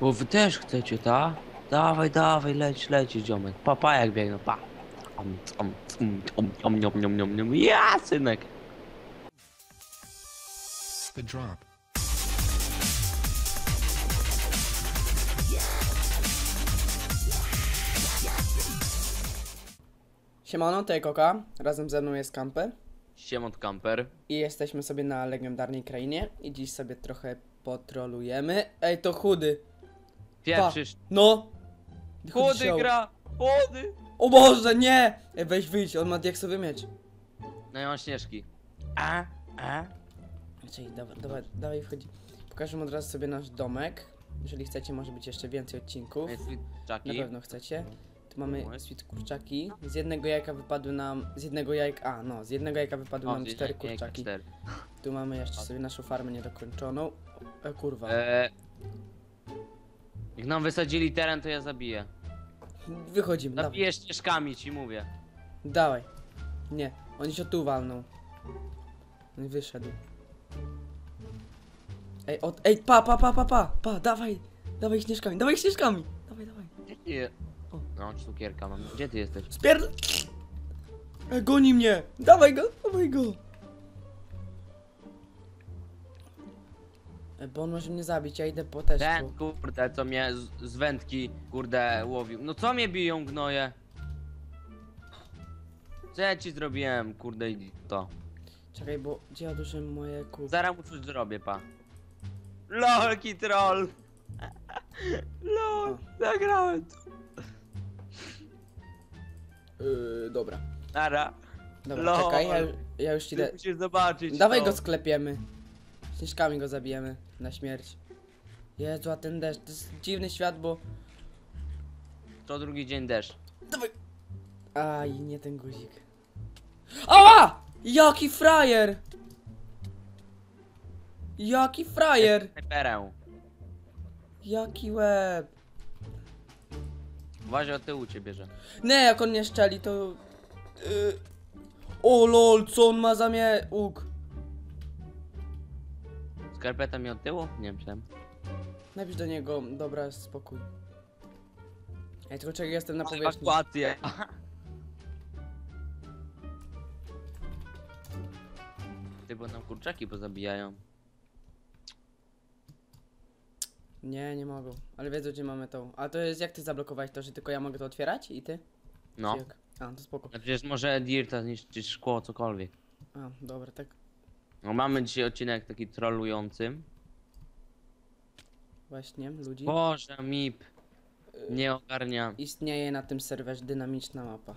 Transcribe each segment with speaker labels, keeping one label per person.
Speaker 1: Bo wy też chcecie, ta? Dawaj, dawaj, leć, leć, ziomek. Papa jak biegną, pa. Om, om, om, om, om, om, om, om, om. Ja, synek.
Speaker 2: The drop.
Speaker 3: Siemano, to Koka. Razem ze mną jest Kamper.
Speaker 1: Siemot kamper.
Speaker 3: I jesteśmy sobie na legendarnej krainie. I dziś sobie trochę potrolujemy. Ej, to chudy.
Speaker 1: Pierwszy.
Speaker 3: No!
Speaker 1: Chłody gra! Chłody!
Speaker 3: O Boże, nie! Ej, weź wyjdź, on ma diaksowy miecz.
Speaker 1: No ja mam śnieżki. A, a.
Speaker 3: Czyli dawaj, dawaj, dawaj wchodzi. Pokażę od razu sobie nasz domek. Jeżeli chcecie, może być jeszcze więcej odcinków.
Speaker 1: Jest
Speaker 3: Na pewno chcecie. Tu mamy sweet kurczaki. Z jednego jajka wypadły nam. Z jednego jajka. A, no, z jednego jajka wypadły nam cztery
Speaker 1: jak- jak
Speaker 3: kurczaki.
Speaker 1: cztery.
Speaker 3: Tu mamy jeszcze sobie naszą farmę niedokończoną. E, kurwa.
Speaker 1: E, jak nam wysadzili teren, to ja zabiję.
Speaker 3: Wychodzimy, dawaj.
Speaker 1: Zabiję ścieżkami, ci mówię.
Speaker 3: Dawaj. Nie, oni się tu walną. No i wyszedł. Ej, od, ej, pa, pa, pa, pa, pa, pa, dawaj, dawaj śnieżkami, dawaj śnieżkami, dawaj, dawaj.
Speaker 1: Gdzie ty?
Speaker 3: O.
Speaker 1: No, cukierka mam. Gdzie ty jesteś?
Speaker 3: Spierd... Ej, goni mnie, dawaj go, dawaj go. Bo on może mnie zabić, ja idę po też.
Speaker 1: Ten kurde, co mnie z, z wędki, kurde, łowił. No co mnie biją gnoje? Co ja ci zrobiłem, kurde, i to.
Speaker 3: Czekaj, bo gdzie ja odłożyłem moje kur...
Speaker 1: Zaraz mu coś zrobię, pa. Lolki troll! Lol, zagrałem to.
Speaker 3: Yy, dobra.
Speaker 1: Nara,
Speaker 3: Dobra,
Speaker 1: Lol.
Speaker 3: czekaj, ja, ja już
Speaker 1: ty
Speaker 3: idę.
Speaker 1: musisz zobaczyć
Speaker 3: Dawaj
Speaker 1: to.
Speaker 3: go sklepiemy. Śnieżkami go zabijemy na śmierć. Jezu, a ten deszcz, to jest dziwny świat, bo...
Speaker 1: Co drugi dzień deszcz.
Speaker 3: Dawaj! Aj, nie ten guzik. Ała! Jaki frajer! Jaki frajer!
Speaker 1: Snajperę.
Speaker 3: Jaki łeb!
Speaker 1: Uważaj, od tyłu cię bierze.
Speaker 3: Nie, jak on nie szczeli, to... Yy... O lol, co on ma za mnie... Łuk.
Speaker 1: Skarpeta mi od tyłu? Nie myślałem.
Speaker 3: Napisz do niego, dobra, spokój. Ej, tylko czekaj, jestem na powierzchni.
Speaker 1: Ewakuację. Ty, bo nam kurczaki pozabijają.
Speaker 3: Nie, nie mogą. Ale wiedzą, gdzie mamy tą. A to jest jak ty zablokowałeś to, że tylko ja mogę to otwierać i ty?
Speaker 1: No.
Speaker 3: Czy jak? A, to spoko.
Speaker 1: A przecież może Dirta zniszczyć szkło, cokolwiek.
Speaker 3: A, dobra, tak.
Speaker 1: No mamy dzisiaj odcinek taki trollujący.
Speaker 3: Właśnie, ludzi.
Speaker 1: Boże, MIP. Nie ogarnia.
Speaker 3: Istnieje na tym serwerze dynamiczna mapa.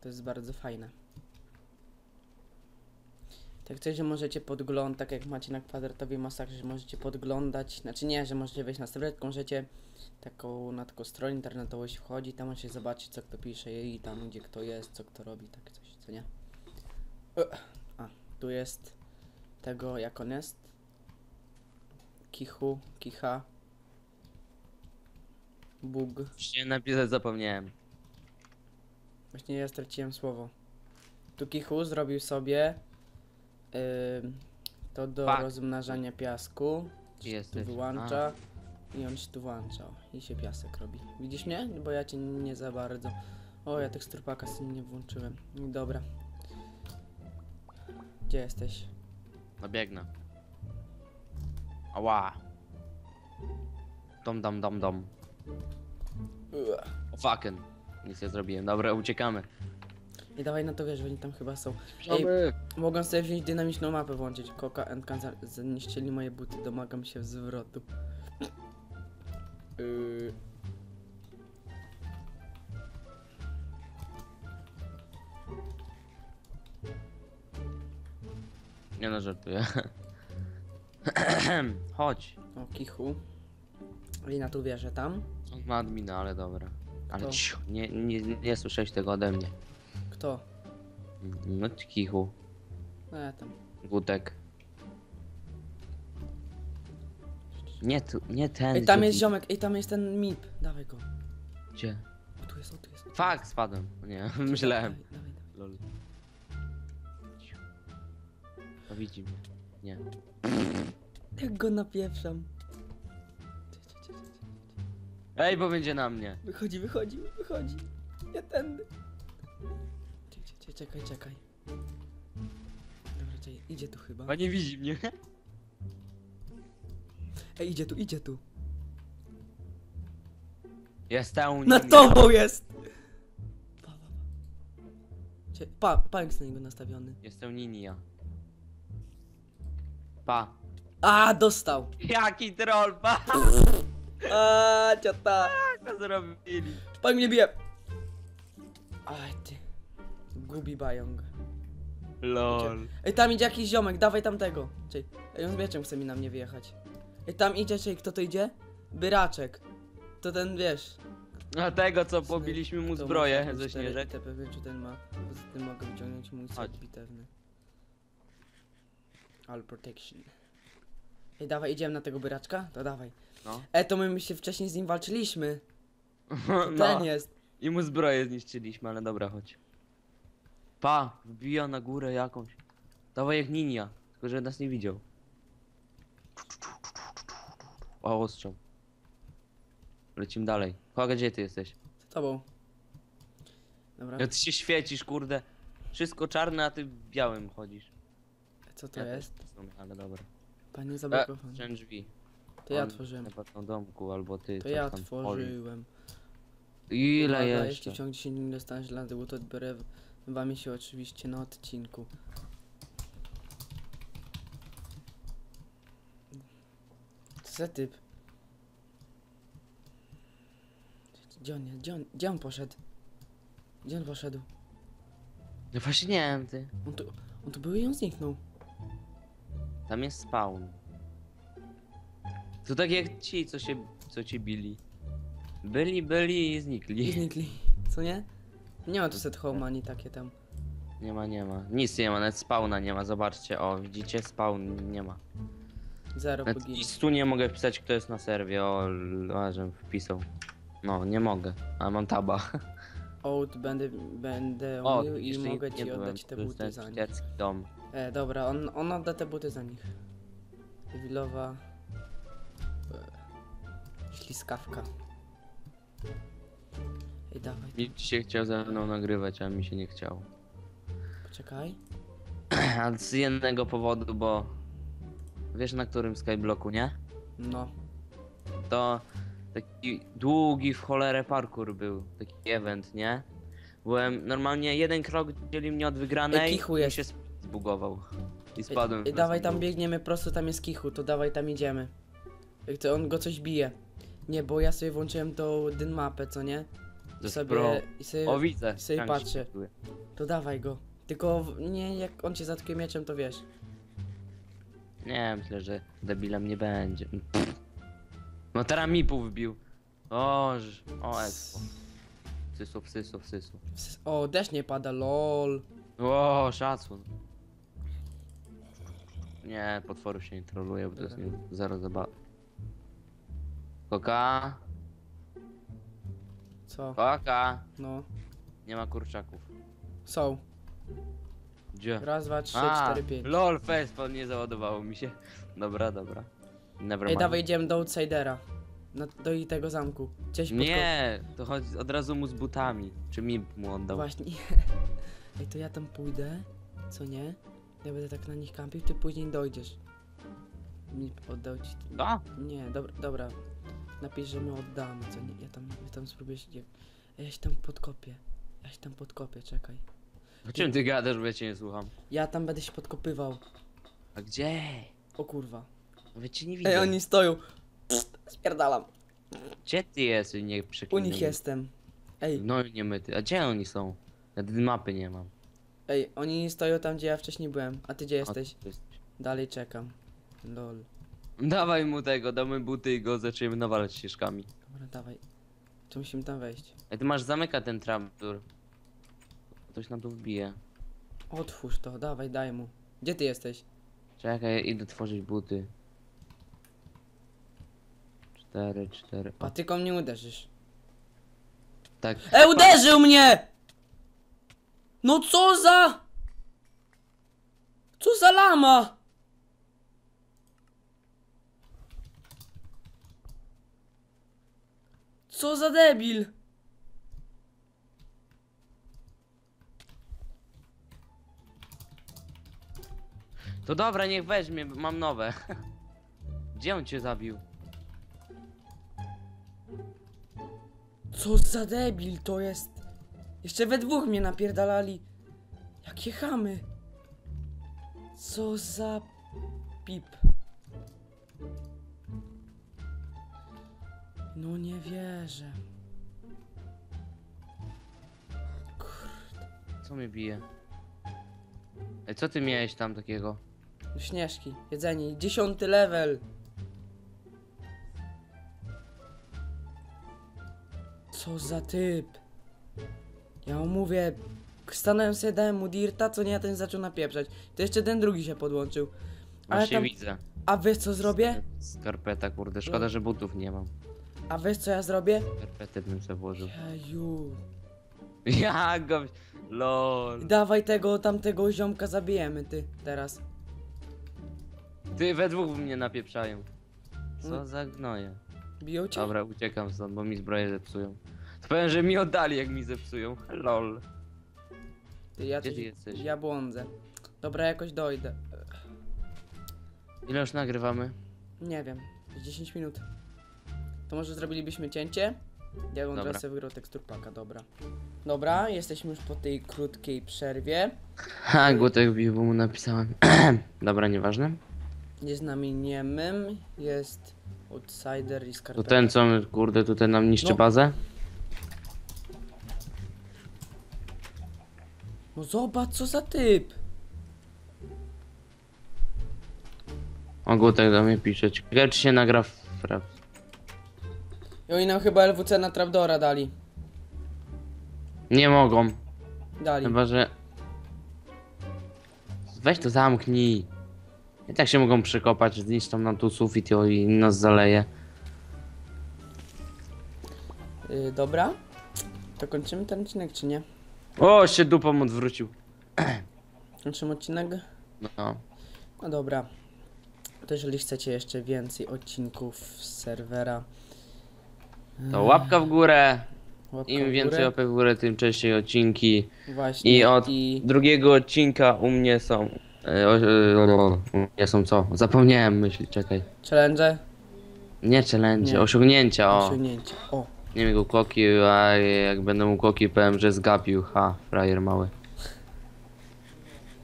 Speaker 3: To jest bardzo fajne. Tak coś, że możecie podglądać, tak jak macie na kwadratowej masakrze, że możecie podglądać, znaczy nie, że możecie wejść na serwer, tylko możecie taką, na taką stronę internetową się wchodzi, tam możecie zobaczyć co kto pisze i tam gdzie kto jest, co kto robi, takie coś, co nie? A, tu jest tego, jak on jest. Kichu, kicha. Bug.
Speaker 1: Się napisać zapomniałem.
Speaker 3: Właśnie ja straciłem słowo. Tukichu zrobił sobie ym, to do
Speaker 1: Fuck.
Speaker 3: rozmnażania piasku. Się tu wyłącza i on się tu włącza. I się piasek robi. Widzisz mnie? Bo ja cię nie za bardzo. O, ja teksturpaka sobie nie włączyłem. Dobra. Gdzie jesteś?
Speaker 1: No biegnę. Ała. Dom, dom, dom, dom. Fucking. Nic nie zrobiłem. Dobra, uciekamy.
Speaker 3: I dawaj na to wiesz, oni tam chyba są. Ej, mogą sobie wziąć dynamiczną mapę włączyć. Koka and Kanza zniszczyli moje buty, domagam się zwrotu. Yy.
Speaker 1: Nie no, żartuję. Chodź.
Speaker 3: O, kichu. I na tu wierzę tam.
Speaker 1: On ma admina, ale dobra. Ale
Speaker 3: To.
Speaker 1: cicho, nie, nie, nie słyszałeś tego ode mnie.
Speaker 3: Kto?
Speaker 1: No cichu.
Speaker 3: No ja tam.
Speaker 1: Gutek. Nie tu, nie ten.
Speaker 3: Ej, tam jest
Speaker 1: wi-
Speaker 3: ziomek, ej, tam jest ten MIP. Dawaj go.
Speaker 1: Gdzie?
Speaker 3: O, tu jest, o, tu jest.
Speaker 1: Fuck, spadłem. Nie, myślałem.
Speaker 3: Dawaj, dawaj, dawaj.
Speaker 1: Lol. To widzi mnie. Nie.
Speaker 3: Jak go napieprzam.
Speaker 1: Ej, bo będzie na mnie.
Speaker 3: Wychodzi, wychodzi, wychodzi. Nie tędy. Czekaj, czekaj. Dobra, czekaj, idzie tu chyba.
Speaker 1: Chyba nie widzi mnie.
Speaker 3: Ej, idzie tu, idzie tu.
Speaker 1: Jestem
Speaker 3: Na
Speaker 1: nim.
Speaker 3: tobą jest! Pa, pa, pa. Cie- Pa, pa, jest na niego nastawiony.
Speaker 1: Jestem Ninia. Pa.
Speaker 3: A, dostał!
Speaker 1: Jaki troll, pa!
Speaker 3: A, ciota!
Speaker 1: Co zrobili?
Speaker 3: Pan mnie bije! Aj, ty. Gubi bajong.
Speaker 1: Lol.
Speaker 3: Ej, tam idzie jakiś ziomek, dawaj tamtego. Czej, ej, on wieczem chce mi na mnie wyjechać. Ej, tam idzie, czej, kto to idzie? Byraczek. To ten, wiesz...
Speaker 1: A tego co pobiliśmy mu zbroję ze śnieżek.
Speaker 3: TPW, czy ten ma... Poza tym mogę wyciągnąć mój set bitewny. Protection. Ej, dawaj, idziemy na tego byraczka? To dawaj.
Speaker 1: No.
Speaker 3: E, to my się wcześniej z nim walczyliśmy. To
Speaker 1: no.
Speaker 3: Ten jest.
Speaker 1: I mu zbroję zniszczyliśmy, ale dobra, chodź. Pa, wbija na górę jakąś. Dawaj jak ninja, tylko że nas nie widział. O, ostrzał. Lecimy dalej. Koga, gdzie ty jesteś?
Speaker 3: Z tobą. Dobra.
Speaker 1: Ja ty się świecisz, kurde. Wszystko czarne, a ty białym chodzisz.
Speaker 3: Co to
Speaker 1: Ja też
Speaker 3: jest?
Speaker 1: w sumie, ale dobra.
Speaker 3: Panie zablokowany.
Speaker 1: Trzęcz drzwi.
Speaker 3: To ja
Speaker 1: On
Speaker 3: tworzyłem.
Speaker 1: Na pewno domku, albo ty.
Speaker 3: To
Speaker 1: coś
Speaker 3: ja
Speaker 1: tam
Speaker 3: tworzyłem.
Speaker 1: Ile
Speaker 3: Uwaga,
Speaker 1: jeszcze?
Speaker 3: Jeśli w ciągu 10 minut dostaniesz lady, to odbiorę wami się oczywiście na odcinku. Co za typ? Gdzie on jest? Gdzie on, gdzie on poszedł? Gdzie on poszedł?
Speaker 1: No właśnie nie wiem, ty.
Speaker 3: On tu, on tu był i on zniknął.
Speaker 1: Tam jest spawn. To tak jak ci, co się, co cię bili. Byli, byli i
Speaker 3: I
Speaker 1: znikli.
Speaker 3: znikli. Co nie? Nie ma tu set home ani takie tam.
Speaker 1: Nie ma, nie ma. Nic nie ma, nawet spawna nie ma, zobaczcie. O, widzicie, spawn nie ma.
Speaker 3: Zero
Speaker 1: Nawet
Speaker 3: poginął.
Speaker 1: i tu nie mogę wpisać, kto jest na serwie. O, l- a, żebym wpisał. No, nie mogę, ale mam taba.
Speaker 3: Out będę, będę
Speaker 1: O,
Speaker 3: mówił i
Speaker 1: jeszcze nie-
Speaker 3: mogę
Speaker 1: nie
Speaker 3: ci
Speaker 1: byłem,
Speaker 3: oddać te
Speaker 1: to jest
Speaker 3: buty
Speaker 1: ten
Speaker 3: za nich.
Speaker 1: dom.
Speaker 3: E, dobra, on, on odda te buty za nich. Wilowa... E, śliskawka. Ej, dawaj,
Speaker 1: Nikt się chciał ze mną nagrywać, a mi się nie chciało.
Speaker 3: poczekaj.
Speaker 1: A z jednego powodu, bo wiesz na którym skyblocku, nie?
Speaker 3: No.
Speaker 1: To taki długi w cholerę parkour był, taki event, nie? Byłem normalnie jeden krok dzieli mnie od wygranej
Speaker 3: Ej, kichu
Speaker 1: i
Speaker 3: jest.
Speaker 1: się zbugował. I spadłem.
Speaker 3: ej, dawaj tam biegniemy, prosto tam jest kichu, to dawaj tam idziemy. Jak to on go coś bije. Nie, bo ja sobie włączyłem tą dyn mapę, co nie? I sobie,
Speaker 1: pro.
Speaker 3: i sobie,
Speaker 1: O widzę.
Speaker 3: sobie
Speaker 1: tam się
Speaker 3: patrzę. to dawaj go. Tylko w- nie, jak on cię zatkuje mieczem, to wiesz.
Speaker 1: Nie, myślę, że debilem nie będzie. Pff. No teraz mi pół wbił. O, ż- o expo. Sysu, sysu, sysu.
Speaker 3: O, deszcz nie pada, lol.
Speaker 1: O, szacun. Nie, potworów się nie troluje, bo to jest nie, zero zabawy. Koka,
Speaker 3: Co?
Speaker 1: koka.
Speaker 3: No.
Speaker 1: Nie ma kurczaków.
Speaker 3: Są.
Speaker 1: Gdzie?
Speaker 3: Raz, dwa, trzy,
Speaker 1: A,
Speaker 3: cztery, pięć.
Speaker 1: lol, festpal nie załadowało mi się. Dobra, dobra. Never
Speaker 3: Ej, dawaj, idziemy do Outsidera. Na, do i tego zamku. Gdzieś pod
Speaker 1: Nie, to chodź od razu mu z butami. Czy mi mu oddał?
Speaker 3: Właśnie. Ej, to ja tam pójdę, co nie? Ja będę tak na nich kampił, ty później dojdziesz. Mi oddał ci.
Speaker 1: Da?
Speaker 3: Nie, dobra, dobra. Napisz, że my oddamy, co nie? Ja tam, ja tam spróbuję się. Ja się tam podkopię. Ja się tam podkopię, czekaj.
Speaker 1: O czym ty gadasz, bo ja cię nie słucham?
Speaker 3: Ja tam będę się podkopywał.
Speaker 1: A gdzie?
Speaker 3: O kurwa.
Speaker 1: Nawet cię nie widzę.
Speaker 3: Ej, oni stoją. Spierdalam.
Speaker 1: Gdzie ty jesteś? Nie
Speaker 3: U
Speaker 1: przeklinaj.
Speaker 3: nich jestem. Ej,
Speaker 1: No nie myty. A gdzie oni są? Ja tej mapy nie mam.
Speaker 3: ej, oni stoją tam, gdzie ja wcześniej byłem. A ty gdzie
Speaker 1: O,
Speaker 3: jesteś?
Speaker 1: tu jesteś.
Speaker 3: Dalej czekam. Lol.
Speaker 1: Dawaj mu tego, damy buty i go zaczniemy nawalać ścieżkami.
Speaker 3: Dobra, dawaj. To musimy tam wejść.
Speaker 1: Ej, ty masz zamyka ten trapdoor. Ktoś nam tu wbije.
Speaker 3: Otwórz to, dawaj, daj mu. Gdzie ty jesteś?
Speaker 1: Czekaj, idę tworzyć buty. Cztery, cztery. O,
Speaker 3: Patyką mnie uderzysz.
Speaker 1: tak.
Speaker 3: E, uderzył mnie! No co za... Co za lama? Co za debil!
Speaker 1: To dobra, niech weźmie, mam nowe. Gdzie on cię zabił?
Speaker 3: Co za debil to jest? Jeszcze we dwóch mnie napierdalali. Jakie chamy. Co za pip. No nie wierzę.
Speaker 1: Co mnie bije? Ej, co ty miałeś tam takiego?
Speaker 3: Śnieżki, jedzenie, dziesiąty level. Co za typ. Ja mu mówię, stanąłem sobie, dałem mu dirta, co nie, a ten zaczął napieprzać. To jeszcze ten drugi się podłączył. Ale
Speaker 1: Właśnie
Speaker 3: tam,
Speaker 1: widzę.
Speaker 3: a wiesz co zrobię?
Speaker 1: Skarpeta, kurde, szkoda, że butów nie mam.
Speaker 3: A wiesz co ja zrobię?
Speaker 1: Skarpety bym sobie włożył.
Speaker 3: Jeju.
Speaker 1: Ja go... LOL.
Speaker 3: Dawaj tego, tamtego ziomka zabijemy, ty, teraz.
Speaker 1: Ty we dwóch mnie napieprzają. Co
Speaker 3: Mm.
Speaker 1: za gnoje.
Speaker 3: Biją cię?
Speaker 1: Dobra, uciekam stąd, bo mi zbroję zepsują. To powiem, że mi oddali jak mi zepsują. LOL.
Speaker 3: Ty, ja,
Speaker 1: Gdzie ty jesteś?
Speaker 3: ja błądzę. Dobra, jakoś dojdę.
Speaker 1: Ile już nagrywamy?
Speaker 3: Nie wiem, z 10 minut. To może zrobilibyśmy cięcie? Ja bym teraz sobie wygrał teksturpaka, dobra. Dobra, jesteśmy już po tej krótkiej przerwie.
Speaker 1: Ha, głutek bił, bo mu napisałem. Dobra, nieważne.
Speaker 3: Jest nami niemym, jest outsider i
Speaker 1: To ten, co kurde tutaj nam niszczy
Speaker 3: No.
Speaker 1: bazę?
Speaker 3: No zobacz, co za typ!
Speaker 1: O, do mnie pisze. Ciekawe, czy się nagra w rap.
Speaker 3: I oni nam chyba LWC na Trapdora dali.
Speaker 1: Nie mogą.
Speaker 3: Dali.
Speaker 1: Chyba, że... Weź to zamknij. I tak się mogą przekopać, zniszczą nam tu sufit i- nas zaleje.
Speaker 3: Y, dobra. To kończymy ten odcinek, czy nie?
Speaker 1: O, się dupą odwrócił.
Speaker 3: Kończymy odcinek?
Speaker 1: No.
Speaker 3: No dobra. To jeżeli chcecie jeszcze więcej odcinków z serwera,
Speaker 1: To łapka w górę.
Speaker 3: łapka
Speaker 1: Im więcej łapek w górę, tym częściej odcinki.
Speaker 3: Właśnie.
Speaker 1: I od
Speaker 3: i
Speaker 1: drugiego odcinka u mnie są... e, o- e, są co? Zapomniałem myśli, czekaj.
Speaker 3: challenge,
Speaker 1: Nie challenge,
Speaker 3: Nie.
Speaker 1: osiągnięcia, o.
Speaker 3: osiągnięcia. O,
Speaker 1: Nie wiem, koki, a jak będę mu koki, powiem, że zgapił. Ha, frajer mały.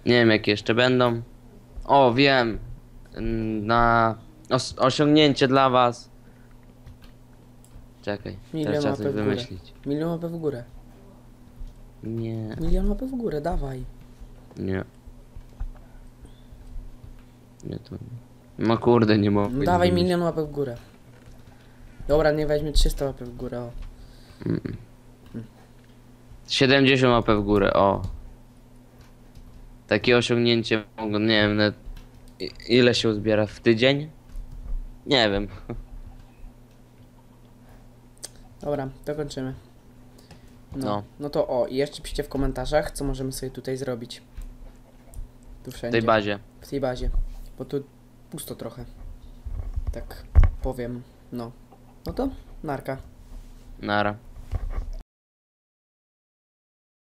Speaker 1: Nie wiem, jakie jeszcze będą. O, wiem. Na os osiągnięcie dla was. Czekaj,
Speaker 3: Milion
Speaker 1: teraz trzeba
Speaker 3: łapek
Speaker 1: coś
Speaker 3: w górę.
Speaker 1: wymyślić.
Speaker 3: milion łapek w górę.
Speaker 1: Nie,
Speaker 3: Milion łapek w górę, dawaj.
Speaker 1: nie. Nie to. No kurde, nie mogę.
Speaker 3: dawaj
Speaker 1: wymyślić.
Speaker 3: milion łapek w górę. Dobra, nie weźmie 300 łapek w górę, o.
Speaker 1: 70 łapek w górę, o. Takie osiągnięcie mogą, nie wiem, nawet ile się uzbiera w tydzień? Nie wiem.
Speaker 3: Dobra, to kończymy. No,
Speaker 1: No.
Speaker 3: no to o, i jeszcze piszcie w komentarzach, co możemy sobie tutaj zrobić. Tu
Speaker 1: W tej bazie.
Speaker 3: W tej bazie. Bo tu pusto trochę. Tak powiem. No. No to narka.
Speaker 1: Nara.